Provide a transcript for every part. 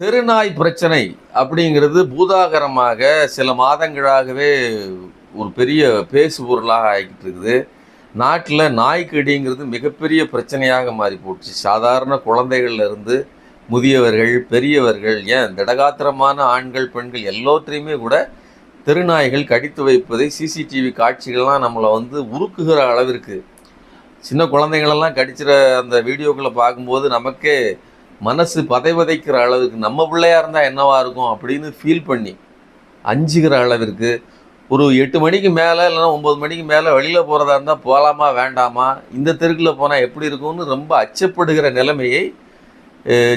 தெருநாய் பிரச்சனை அப்படிங்கிறது பூதாகரமாக சில மாதங்களாகவே ஒரு பெரிய பேசு பொருளாக ஆகிட்டு இருக்குது. நாட்டில் நாய்க்கடிங்கிறது மிகப்பெரிய பிரச்சனையாக மாறி போச்சு. சாதாரண குழந்தைகள்லேருந்து முதியவர்கள் பெரியவர்கள் ஏன் திடகாத்திரமான ஆண்கள் பெண்கள் எல்லோற்றையுமே கூட தெருநாய்கள் கடித்து வைப்பதை சிசிடிவி காட்சிகள்லாம் நம்மளை வந்து உருக்குகிற அளவிற்கு சின்ன குழந்தைங்களெல்லாம் கடிச்சிற அந்த வீடியோக்களை பார்க்கும்போது நமக்கே மனசு பதைவதைக்கிற அளவுக்கு நம்ம பிள்ளையா இருந்தால் என்னவாக இருக்கும் அப்படின்னு ஃபீல் பண்ணி அஞ்சுகிற அளவிற்கு ஒரு எட்டு மணிக்கு மேலே இல்லைன்னா ஒம்பது மணிக்கு மேலே வெளியில் போகிறதா இருந்தால் போகலாமா வேண்டாமா இந்த தெருக்கில் போனால் எப்படி இருக்கும்னு ரொம்ப அச்சப்படுகிற நிலைமையை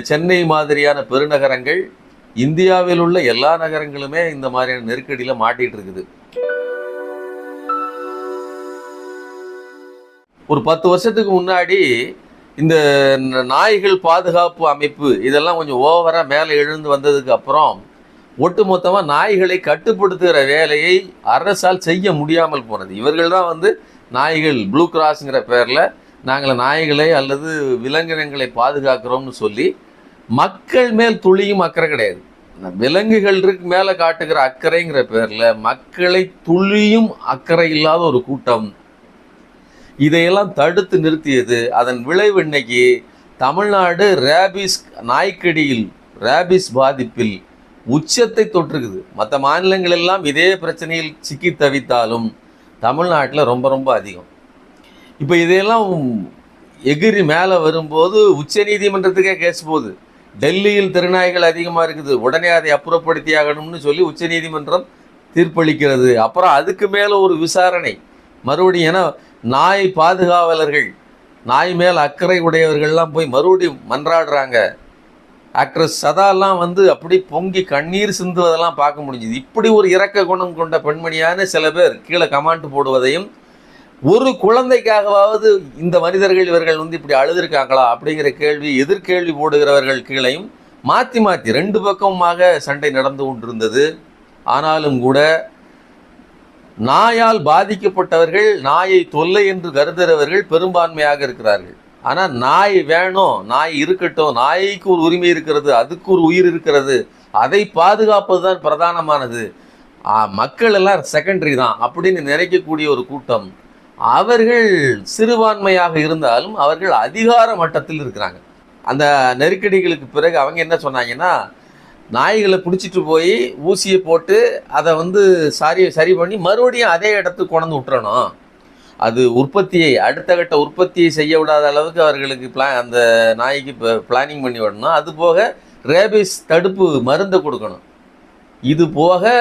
சென்னை மாதிரியான பெருநகரங்கள் இந்தியாவில் உள்ள எல்லா நகரங்களுமே இந்த மாதிரியான நெருக்கடியில் மாட்டிகிட்டு இருக்குது. ஒரு பத்து வருஷத்துக்கு முன்னாடி இந்த நாய்கள் பாதுகாப்பு அமைப்பு இதெல்லாம் கொஞ்சம் ஓவராக மேலே எழுந்து வந்ததுக்கு அப்புறம் ஒட்டுமொத்தமாக நாய்களை கட்டுப்படுத்துகிற வேலையை அரசால் செய்ய முடியாமல் போனது. இவர்கள் தான் வந்து நாய்கள் ப்ளூ கிராஸ்ங்கிற பேரில் நாங்கள் நாய்களை அல்லது விலங்கினங்களை பாதுகாக்கிறோம்னு சொல்லி மக்கள் மேல் துளியும் அக்கறை கிடையாது. விலங்குகளுக்கு மேலே காட்டுகிற அக்கறைங்கிற பேரில் மக்களை துளியும் அக்கறை இல்லாத ஒரு கூட்டம் இதையெல்லாம் தடுத்து நிறுத்தியது. அதன் விளைவு இன்னைக்கு தமிழ்நாடு ரேபிஸ் நாய்க்கடியில் ரேபிஸ் பாதிப்பில் உச்சத்தை தொற்றுக்குது மற்ற மாநிலங்கள் எல்லாம் இதே பிரச்சனையில் சிக்கி தவித்தாலும் தமிழ்நாட்டில் ரொம்ப ரொம்ப அதிகம். இப்போ இதையெல்லாம் எகிரி மேலே வரும்போது உச்ச நீதிமன்றத்துக்கே கேஸ் போகுது. டெல்லியில் திருநாய்கள் அதிகமாக இருக்குது. உடனே அதை அப்புறப்படுத்தி ஆகணும்னு சொல்லி உச்சநீதிமன்றம் தீர்ப்பளிக்கிறது. அப்புறம் அதுக்கு மேலே ஒரு விசாரணை. மறுபடியும் ஏன்னா நாய் பாதுகாவலர்கள் நாய் மேல் அக்கறை உடையவர்கள்லாம் போய் மறுபடியும் மன்றாடுறாங்க. ஆக்ட்ரஸ் சதாலாம் வந்து அப்படி பொங்கி கண்ணீர் சிந்துவதெல்லாம் பார்க்க முடிஞ்சுது. இப்படி ஒரு இரக்க குணம் கொண்ட பெண்மணியான சில பேர் கீழே கமாண்ட் போடுவதையும் ஒரு குழந்தைக்காகவாவது இந்த மனிதர்கள் இவர்கள் வந்து இப்படி அழுதுருக்காங்களா அப்படிங்கிற கேள்வி எதிர்கேள்வி போடுகிறவர்கள் கீழையும் மாற்றி மாற்றி ரெண்டு பக்கமுமாக சண்டை நடந்து கொண்டிருந்தது. ஆனாலும் கூட நாயால் பாதிக்கப்பட்டவர்கள் நாயை தொல்லை என்று கருதுகிறவர்கள் பெரும்பான்மையாக இருக்கிறார்கள். ஆனால் நாய் வேணும் நாய் இருக்கட்டும் நாய்க்கு ஒரு உரிமை இருக்கிறது அதுக்கு ஒரு உயிர் இருக்கிறது அதை பாதுகாப்பது தான் பிரதானமானது. மக்கள் எல்லாம் செகண்டரி தான் அப்படின்னு நினைக்கக்கூடிய ஒரு கூட்டம். அவர்கள் சிறுபான்மையாக இருந்தாலும் அவர்கள் அதிகார மட்டத்தில் இருக்கிறாங்க. அந்த நெருக்கடிகளுக்கு பிறகு அவங்க என்ன சொன்னாங்கன்னா நாய்களை பிடிச்சிட்டு போய் ஊசியை போட்டு அதை வந்து சரி சரி பண்ணி மறுபடியும் அதே இடத்துக்கு கொண்டு விட்டுறணும். அது உற்பத்தியை அடுத்த கட்ட உற்பத்தியை செய்ய விடாத அளவுக்கு அவர்களுக்கு பிளா அந்த நாய்க்கு இப்போ பிளானிங் பண்ணி விடணும். அது போக ரேபிஸ் தடுப்பு மருந்தை கொடுக்கணும். இது போக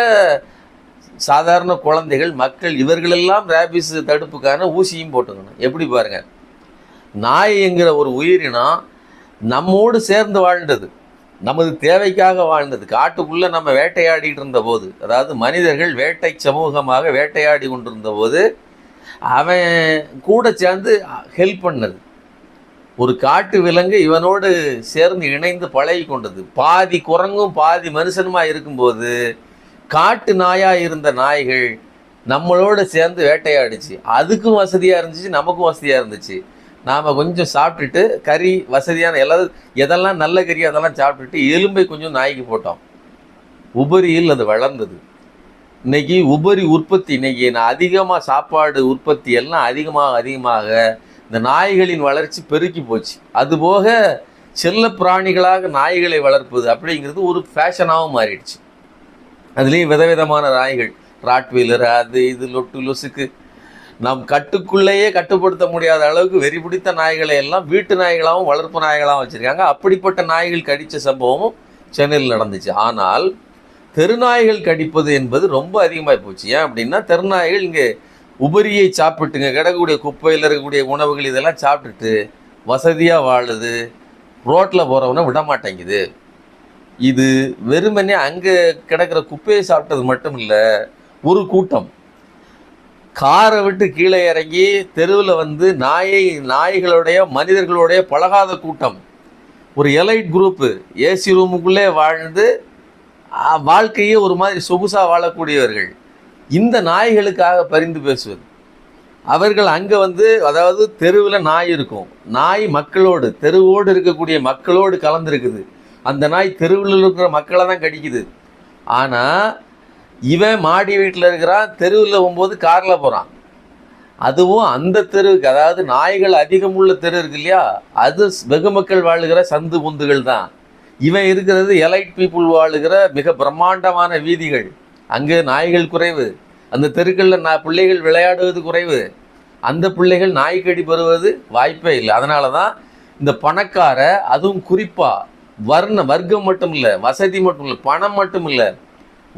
சாதாரண குழந்தைகள் மக்கள் இவர்களெல்லாம் ரேபிஸ் தடுப்புக்கான ஊசியும் போட்டுக்கணும். எப்படி பாருங்கள் நாய் என்கிற ஒரு உயிரினம் நம்மோடு சேர்ந்து வாழ்ந்தது. நமது தேவைக்காக வாழ்ந்தது. காட்டுக்குள்ளே நம்ம வேட்டையாடிட்டு இருந்த போது அதாவது மனிதர்கள் வேட்டை சமூகமாக வேட்டையாடி கொண்டிருந்த போது அவன் கூட சேர்ந்து ஹெல்ப் பண்ணது. ஒரு காட்டு விலங்கு இவனோடு சேர்ந்து இணைந்து பழகி கொண்டது. பாதி குரங்கும் பாதி மனுஷனுமா இருக்கும்போது காட்டு நாயாக இருந்த நாய்கள் நம்மளோட சேர்ந்து வேட்டையாடிச்சு. அதுக்கும் வசதியாக இருந்துச்சு நமக்கும் வசதியாக இருந்துச்சு. நாம் கொஞ்சம் சாப்பிட்டுட்டு கறி வசதியான எல்லா எதெல்லாம் நல்ல கறி அதெல்லாம் சாப்பிட்டுட்டு எலும்பை கொஞ்சம் நாய்க்கு போட்டோம். உபரியில் அது வளர்ந்தது. இன்றைக்கி உபரி உற்பத்தி இன்றைக்கி நான் அதிகமாக சாப்பாடு உற்பத்தி எல்லாம் அதிகமாக அதிகமாக இந்த நாய்களின் வளர்ச்சி பெருக்கி போச்சு. அதுபோக செல்ல பிராணிகளாக நாய்களை வளர்ப்பது அப்படிங்கிறது ஒரு ஃபேஷனாகவும் மாறிடுச்சு. அதுலேயும் விதவிதமான நாய்கள் ராட்வீலர் அது இது லொட்டு லொசுக்கு நம் கட்டுக்குள்ளேயே கட்டுப்படுத்த முடியாத அளவுக்கு வெறி பிடித்த நாய்களை எல்லாம் வீட்டு நாய்களாகவும் வளர்ப்பு நாய்களாகவும் வச்சுருக்காங்க. அப்படிப்பட்ட நாய்கள் கடித்த சம்பவமும் சென்னையில் நடந்துச்சு. ஆனால் தெருநாய்கள் கடிப்பது என்பது ரொம்ப அதிகமாக போச்சு. ஏன் அப்படின்னா தெருநாய்கள் இங்கே உபரியை சாப்பிட்டுங்க கிடக்கக்கூடிய குப்பையில் இருக்கக்கூடிய உணவுகள் இதெல்லாம் சாப்பிட்டுட்டு வசதியாக வாழுது ரோட்டில் போகிறவனை விட மாட்டேங்குது இது வெறுமனே அங்கே கிடக்கிற குப்பையை சாப்பிட்டது மட்டும் இல்லை ஒரு கூட்டம். காரை விட்டு கீழே இறங்கி தெருவில் வந்து நாயை நாய்களுடைய மனிதர்களுடைய பழகாத கூட்டம். ஒரு எலைட் குரூப்பு ஏசி ரூமுக்குள்ளே வாழ்ந்து வாழ்க்கையே ஒரு மாதிரி சொகுசாக வாழக்கூடியவர்கள். இந்த நாய்களுக்காக பரிந்து பேசுவது. அவர்கள் அங்கே வந்து அதாவது தெருவில் நாய் இருக்கும். நாய் மக்களோடு தெருவோடு இருக்கக்கூடிய மக்களோடு கலந்துருக்குது. அந்த நாய் தெருவில் இருக்கிற மக்களை தான் கடிக்குது. ஆனால் இவன் மாடி வீட்டில் இருக்கிறான் தெருவில் போகும்போது காரில் போகிறான் அதுவும் அந்த தெருவுக்கு அதாவது நாய்கள் அதிகம் உள்ள தெரு இருக்கு இல்லையா? அது வெகு மக்கள் வாழுகிற சந்து பொந்துகள் தான். இவன் இருக்கிறது எலைட் பீப்புள் வாழுகிற மிக பிரம்மாண்டமான வீதிகள். அங்கே நாய்கள் குறைவு. அந்த தெருக்களில் நான் பிள்ளைகள் விளையாடுவது குறைவு. அந்த பிள்ளைகள் நாய்க்கடி பெறுவது வாய்ப்பே இல்லை. அதனால தான் இந்த பணக்கார அதுவும் குறிப்பாக வர்ண வர்க்கம் மட்டும் இல்லை வசதி மட்டும் இல்லை பணம் மட்டும் இல்லை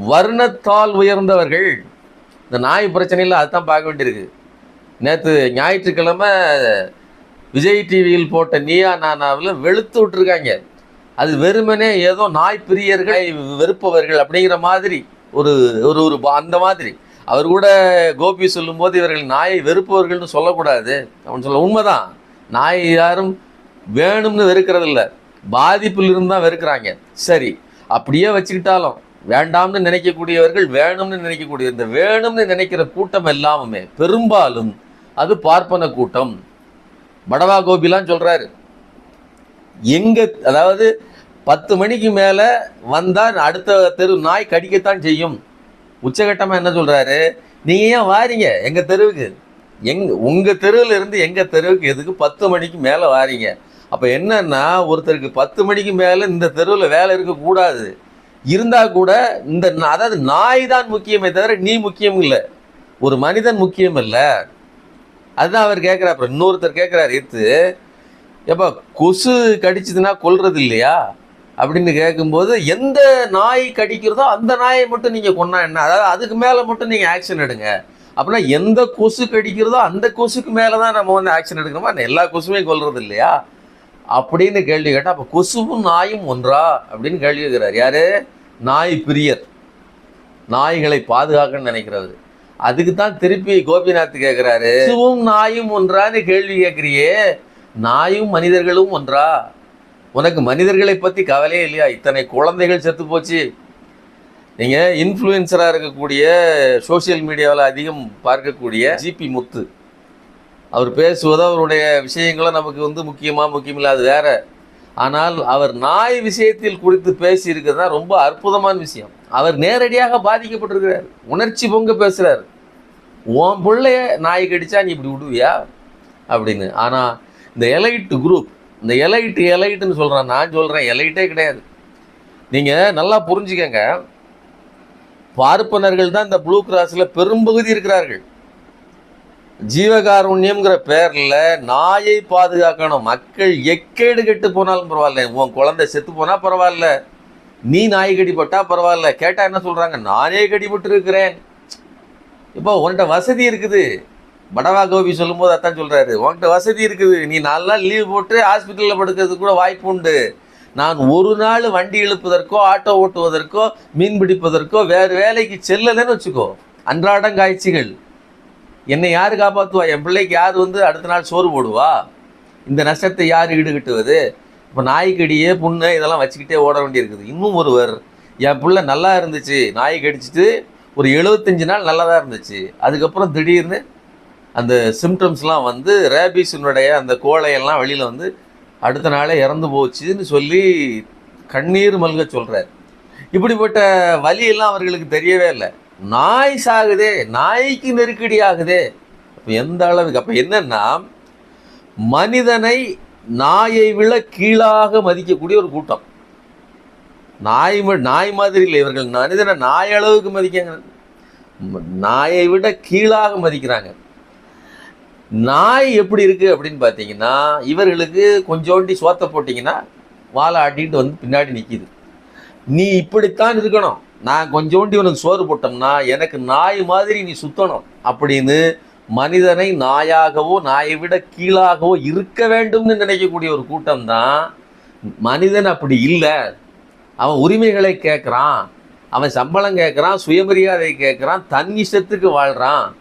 வர்ணத்தால் உயர்ந்தவர்கள். இந்த நாய் பிரச்சனையில் அதுதான் பார்க்க வேண்டியிருக்கு. நேற்று ஞாயிற்றுக்கிழமை விஜய் டிவியில் போட்ட நீயா நானாவில் வெளுத்து விட்டுருக்காங்க. அது வெறுமனே ஏதோ நாய் பிரியர்கள் வெறுப்பவர்கள் அப்படிங்கிற மாதிரி ஒரு ஒரு ஒரு அந்த மாதிரி. அவர் கூட கோபி சொல்லும்போது இவர்கள் நாயை வெறுப்பவர்கள்னு சொல்லக்கூடாது. அவன் சொல்ல உண்மைதான். நாய் யாரும் வேணும்னு வெறுக்கிறதில்ல. பாதிப்பில் இருந்து தான் வெறுக்கிறாங்க. சரி அப்படியே வச்சுக்கிட்டாலும் வேண்டாம்னு நினைக்கக்கூடியவர்கள் வேணும்னு நினைக்கக்கூடிய இந்த வேணும்னு நினைக்கிற கூட்டம் எல்லாமே பெரும்பாலும் அது பார்ப்பன கூட்டம். மடவா கோபிலாம் சொல்கிறாரு எங்கே அதாவது பத்து மணிக்கு மேலே வந்தால் அடுத்த தெரு நாய் கடிக்கத்தான் செய்யும். உச்சகட்டமாக என்ன சொல்கிறாரு நீங்கள் ஏன் வாரீங்க? எங்கள் தெருவுக்கு. எங் உங்கள் தெருவில் இருந்து எங்கள் தெருவுக்கு எதுக்கு பத்து மணிக்கு மேலே வாரீங்க? அப்போ என்னன்னா ஒருத்தருக்கு பத்து மணிக்கு மேலே இந்த தெருவில் வேலை இருக்கக்கூடாது. இருந்தால் கூட இந்த அதாவது நாய் தான் முக்கியமே தவிர நீ முக்கியம் இல்லை. ஒரு மனிதன் முக்கியம் இல்லை. அதுதான் அவர் கேட்குறாரு அப்புறம் இன்னொருத்தர் கேட்குறாரு எடுத்து ஏப்பா கொசு கடிச்சதுன்னா கொல்றது இல்லையா? அப்படின்னு கேட்கும்போது எந்த நாய் கடிக்கிறதோ அந்த நாயை மட்டும் நீங்கள் கொண்டா என்ன? அதாவது அதுக்கு மேலே மட்டும் நீங்கள் ஆக்ஷன் எடுங்க. அப்படின்னா எந்த கொசு கடிக்கிறதோ அந்த கொசுக்கு மேலே தான் நம்ம வந்து ஆக்ஷன் எடுக்கணுமா? எல்லா கொசுமே கொல்றது இல்லையா? அப்படின்னு கேள்வி கேட்டால் அப்போ கொசுவும் நாயும் ஒன்றா? அப்படின்னு கேள்வி கேட்குறாரு யாரு? நாய் பிரியர் நாய்களை பாதுகாக்கன்னு நினைக்கிறவர் அதுக்கு தான் திருப்பி கோபிநாத் கேட்குறாரு சிவும் நாயும் ஒன்றான்னு கேள்வி கேட்குறியே நாயும் மனிதர்களும் ஒன்றா? உனக்கு மனிதர்களை பற்றி கவலையே இல்லையா? இத்தனை குழந்தைகள் செத்து போச்சு. நீங்கள் இன்ஃப்ளூயன்சராக இருக்கக்கூடிய சோசியல் மீடியாவில் அதிகம் பார்க்கக்கூடிய ஜிபி முத்து. அவர் பேசுவதோ அவருடைய விஷயங்களும் நமக்கு வந்து முக்கியமாக முக்கியமில்லை அது வேற. ஆனால் அவர் நாய் விஷயத்தில் குறித்து பேசியிருக்கிறது தான் ரொம்ப அற்புதமான விஷயம். அவர் நேரடியாக பாதிக்கப்பட்டிருக்கிறார். உணர்ச்சி பொங்க பேசுகிறார் உன் பிள்ளைய நாய் கடிச்சா நீ இப்படி விடுவியா? அப்படின்னு. ஆனால் இந்த எலைட் குரூப் இந்த எலைட்டு எலைட்டுன்னு சொல்கிறேன் நான் சொல்கிறேன் எலைட்டே கிடையாது. நீங்கள் நல்லா புரிஞ்சுக்கங்க. பார்ப்பனர்கள் தான் இந்த ப்ளூ கிராஸில் பெரும்பகுதி இருக்கிறார்கள். ஜீவகாருண்யம்ங்கிற பேரில் நாயை பாதுகாக்கணும். மக்கள் எக்கேடு கெட்டு போனாலும் பரவாயில்ல. உன் குழந்தை செத்து போனா பரவாயில்ல. நீ நாய் கடிப்பட்டா பரவாயில்ல. கேட்டால் என்ன சொல்கிறாங்க நானே கடிபட்டு இருக்கிறேன் இப்போ உன்கிட்ட வசதி இருக்குது. படவா கோபி சொல்லும்போது அதான் சொல்கிறாரு உன்கிட்ட வசதி இருக்குது. நீ நாலு நாள் லீவ் போட்டு ஹாஸ்பிட்டலில் படுக்கிறதுக்கு கூட வாய்ப்பு உண்டு. நான் ஒரு நாள் வண்டி இழுப்பதற்கோ ஆட்டோ ஓட்டுவதற்கோ மீன் பிடிப்பதற்கோ வேறு வேலைக்கு செல்லலைன்னு வச்சுக்கோ. அன்றாடம் காய்ச்சிகள் என்னை யார் காப்பாற்றுவா என் பிள்ளைக்கு யார் வந்து அடுத்த நாள் சோறு போடுவா? இந்த நஷ்டத்தை யார் ஈடுகட்டுவது? இப்போ நாய்க்கடியே புண்ணு இதெல்லாம் வச்சுக்கிட்டே ஓட வேண்டியிருக்குது. இன்னும் ஒருவர் என் பிள்ளை நல்லா இருந்துச்சு. நாய் கடிச்சிட்டு ஒரு எழுபத்தஞ்சு நாள் நல்லா தான் இருந்துச்சு. அதுக்கப்புறம் திடீர்னு அந்த சிம்டம்ஸ்லாம் வந்து ரேபிஸினுடைய அந்த கோழையெல்லாம் வெளியில் வந்து அடுத்த நாளே இறந்து போச்சுன்னு சொல்லி கண்ணீர் மல்க சொல்கிறார் இப்படிப்பட்ட வலியெல்லாம் அவர்களுக்கு தெரியவே இல்லை. நாய் சாகுதே நாய்க்கு நெருக்கடி ஆகுதே. அப்போ எந்த அளவுக்கு அப்போ என்னன்னா மனிதனை நாயை விட கீழாக மதிக்கக்கூடிய ஒரு கூட்டம். நாய் ம- நாய் மாதிரி இல்லை இவர்கள். மனிதனை நாய் அளவுக்கு மதிக்காங்க நாயை விட கீழாக மதிக்கிறாங்க. நாய் எப்படி இருக்குது அப்படின்னு பார்த்தீங்கன்னா இவர்களுக்கு கொஞ்சோண்டி சோத்தை போட்டிங்கன்னா வாழை ஆட்டிகிட்டு வந்து பின்னாடி நிற்கிது நீ இப்படித்தான் இருக்கணும். நான் கொஞ்சோண்டி உனக்கு சோறு போட்டோம்னா எனக்கு நாய் மாதிரி நீ சுத்தணும் அப்படின்னு மனிதனை நாயாகவோ நாயை விட கீழாகவோ இருக்க வேண்டும்னு நினைக்கக்கூடிய ஒரு கூட்டம் தான் மனிதன் அப்படி இல்லை. அவன் உரிமைகளை கேட்குறான் அவன் சம்பளம் கேட்குறான் சுயமரியாதை கேட்குறான் தன் இஷ்டத்துக்கு வாழ்கிறான்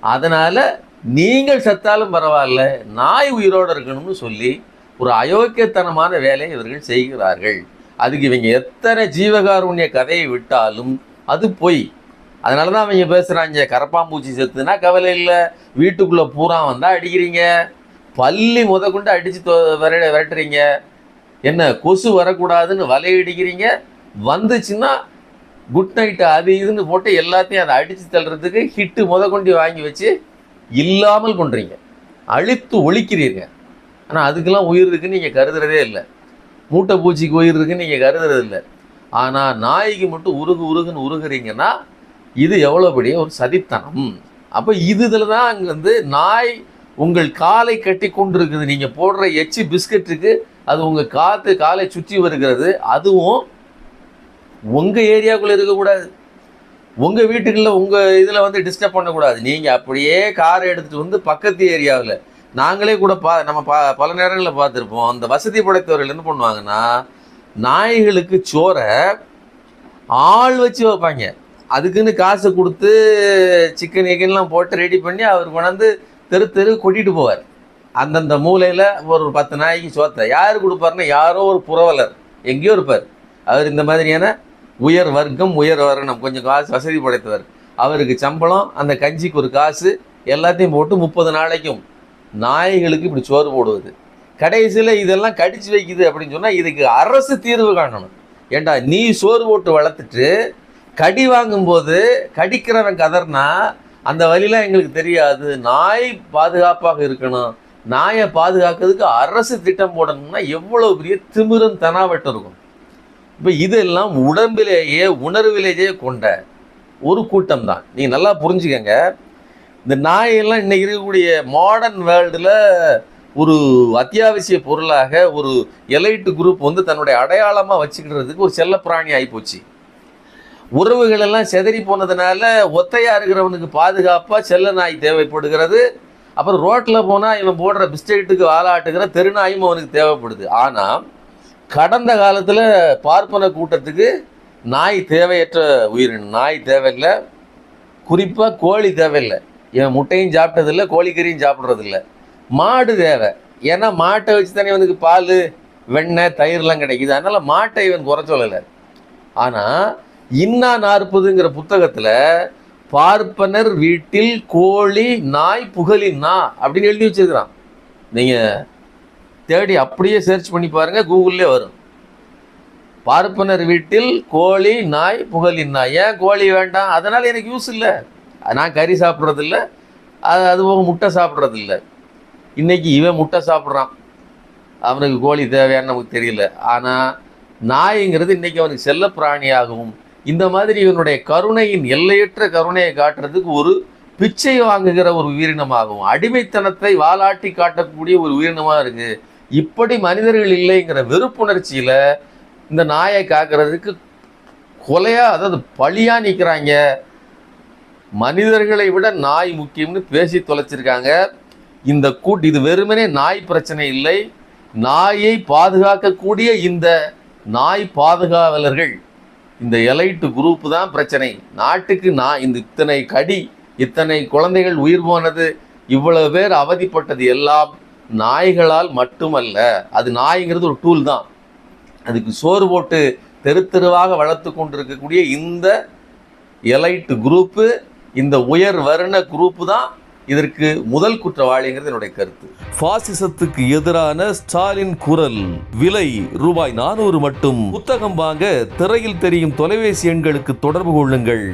அதனால் நீங்கள் செத்தாலும் பரவாயில்ல நாய் உயிரோடு இருக்கணும்னு சொல்லி ஒரு அயோக்கியத்தனமான வேலையை இவர்கள் செய்கிறார்கள். அதுக்கு இவங்க எத்தனை ஜீவகாருண்ய கதையை விட்டாலும் அது பொய். அதனால தான் அவங்க பேசுகிறாங்க கரப்பாம்பூச்சி செத்துனா கவலை இல்லை. வீட்டுக்குள்ளே பூரா வந்தால் அடிக்கிறீங்க. பள்ளி முத கொண்டு அடித்து விர விரட்டுறீங்க. என்ன கொசு வரக்கூடாதுன்னு வலையடிக்கிறீங்க வந்துச்சுன்னா குட் நைட்டு அது இதுன்னு போட்டு எல்லாத்தையும் அதை அடித்து தள்ளுறதுக்கு ஹிட்டு முத கொண்டு வாங்கி வச்சு இல்லாமல் பண்ணுறீங்க அழித்து ஒழிக்கிறீங்க ஆனால் அதுக்கெல்லாம் உயிர் இருக்குன்னு நீங்கள் கருதுறதே இல்லை. மூட்டை பூச்சிக்கு உயிர் இருக்குன்னு நீங்கள் கருதுறது இல்லை ஆனால் நாய்க்கு மட்டும் உருகு உருகுன்னு உருகுறீங்கன்னா இது எவ்வளோ பெரிய ஒரு சதித்தனம். அப்போ இது இதில் தான் அங்கே வந்து நாய் உங்கள் காலை கட்டி கொண்டிருக்குது. நீங்கள் போடுற எச்சி பிஸ்கட்டுக்கு அது உங்கள் காற்று காலை சுற்றி வருகிறது. அதுவும் உங்கள் ஏரியாக்குள்ளே இருக்கக்கூடாது. உங்கள் வீட்டுக்குள்ளே உங்கள் இதில் வந்து டிஸ்டர்ப் பண்ணக்கூடாது. நீங்கள் அப்படியே காரை எடுத்துகிட்டு வந்து பக்கத்து ஏரியாவில் நாங்களே கூட பா நம்ம பா பல நேரங்களில் பார்த்துருப்போம். அந்த வசதி படைத்தவர்கள் என்ன பண்ணுவாங்கன்னா நாய்களுக்கு சோறை ஆள் வச்சு வைப்பாங்க. அதுக்குன்னு காசு கொடுத்து சிக்கன் எக்கன்லாம் போட்டு ரெடி பண்ணி அவர் கொண்டாந்து தெரு தெரு கொட்டிட்டு போவார். அந்தந்த மூலையில் ஒரு பத்து நாய்க்கு சோத்தை. யார் கொடுப்பாருன்னா யாரோ ஒரு புரவலர். எங்கேயோ இருப்பார். அவர் இந்த மாதிரியான உயர் வர்க்கம் உயர் வர்ணம் கொஞ்சம் காசு வசதி படைத்தவர். அவருக்கு சம்பளம் அந்த கஞ்சிக்கு ஒரு காசு எல்லாத்தையும் போட்டு முப்பது நாளைக்கும் நாய்களுக்கு இப்படி சோறு போடுவது. கடைசியில் இதெல்லாம் கடிச்சு வைக்குது அப்படின்னு சொன்னால் இதுக்கு அரசு தீர்வு காணணும். ஏண்டா நீ சோறு போட்டு வளர்த்துட்டு கடி வாங்கும்போது கடிக்கிறவன் கதர்னா அந்த வழிலாம் எங்களுக்கு தெரியாது. நாய் பாதுகாப்பாக இருக்கணும். நாயை பாதுகாக்கிறதுக்கு அரசு திட்டம் போடணும்னா எவ்வளோ பெரிய திமிரும் தனாவட்டம் இருக்கும். இப்போ இதெல்லாம் உடம்பிலேயே உணர்விலேயே கொண்ட ஒரு கூட்டம் தான். நீங்கள் நல்லா புரிஞ்சுக்கங்க. இந்த நாயெல்லாம் இன்னைக்கு இருக்கக்கூடிய மாடர்ன் வேர்ல்டில் ஒரு அத்தியாவசிய பொருளாக ஒரு எலைட்டு குரூப் வந்து தன்னுடைய அடையாளமாக வச்சுக்கிறதுக்கு ஒரு செல்லப்பிராணி ஆகிப்போச்சு உறவுகள் எல்லாம் செதறி போனதுனால ஒத்தையாக இருக்கிறவனுக்கு பாதுகாப்பாக செல்ல நாய் தேவைப்படுகிறது. அப்புறம் ரோட்டில் போனால் இவன் போடுற பிஸ்கெட்டுக்கு வாலாட்டுகிற தெருநாயும் அவனுக்கு தேவைப்படுது. ஆனால் கடந்த காலத்தில் பார்ப்பன கூட்டத்துக்கு நாய் தேவையற்ற உயிரினம். நாய் தேவையில்லை. குறிப்பாக கோழி தேவையில்லை. இவன் முட்டையும் சாப்பிட்டதில்ல கோழிக்கறியும் சாப்பிட்றதில்ல. மாடு தேவை. ஏன்னா மாட்டை வச்சு தானே இவனுக்கு பால் வெண்ணெய் தயிர்லாம் கிடைக்குது. அதனால் மாட்டை இவன் குறை சொல்லலை. ஆனால் இன்னா நாற்பதுங்கிற புத்தகத்தில் பார்ப்பனர் வீட்டில் கோழி நாய் புகழின்னா அப்படின்னு எழுதி வச்சிருக்கிறான். நீங்கள் தேடி அப்படியே சர்ச் பண்ணி பாருங்கள் கூகுளிலே வரும். பார்ப்பனர் வீட்டில் கோழி நாய் புகழின்னா ஏன் கோழி வேண்டாம்? அதனால் எனக்கு யூஸ் இல்லை. நான் கறி சாப்பிட்றதில்ல. அது அது போக முட்டை சாப்பிட்றதில்ல. இன்றைக்கி இவன் முட்டை சாப்பிட்றான். அவனுக்கு கோழி தேவையான்னு நமக்கு தெரியல. ஆனால் நாய்ங்கிறது இன்றைக்கி அவனுக்கு செல்ல பிராணியாகவும் இந்த மாதிரி இவனுடைய கருணையின் எல்லையற்ற கருணையை காட்டுறதுக்கு ஒரு பிச்சை வாங்குகிற ஒரு உயிரினமாகவும் அடிமைத்தனத்தை வாலாட்டி காட்டக்கூடிய ஒரு உயிரினமாக இருக்குது இப்படி மனிதர்கள் இல்லைங்கிற வெறுப்புணர்ச்சியில் இந்த நாயை காக்கிறதுக்கு கொலையாக அதாவது பழியாக நிற்கிறாங்க மனிதர்களை விட நாய் முக்கியம்னு பேசி தொலைச்சிருக்காங்க. இந்த கூட்டு இது வெறுமனே நாய் பிரச்சனை இல்லை. நாயை பாதுகாக்கக்கூடிய இந்த நாய் பாதுகாவலர்கள் இந்த எலைட்டு குரூப் தான் பிரச்சனை. நாட்டுக்கு நான் இந்த இத்தனை கடி இத்தனை குழந்தைகள் உயிர் போனது இவ்வளவு பேர் அவதிப்பட்டது எல்லாம் நாய்களால் மட்டுமல்ல அது நாய்ங்கிறது ஒரு டூல் தான். அதுக்கு சோறு போட்டு தெரு தெருவாக வளர்த்து கொண்டிருக்கக்கூடிய இந்த எலைட்டு குரூப்பு இந்த உயர் வர்ண குரூப்பு தான் இதற்கு முதல் குற்றவாளிங்கிறது என்னுடைய கருத்து. பாசிசத்துக்கு எதிரான ஸ்டாலின் குரல். விலை ரூபாய் நானூறு மட்டும். புத்தகம் வாங்க திரையில் தெரியும் தொலைபேசி எண்களுக்கு தொடர்பு கொள்ளுங்கள்.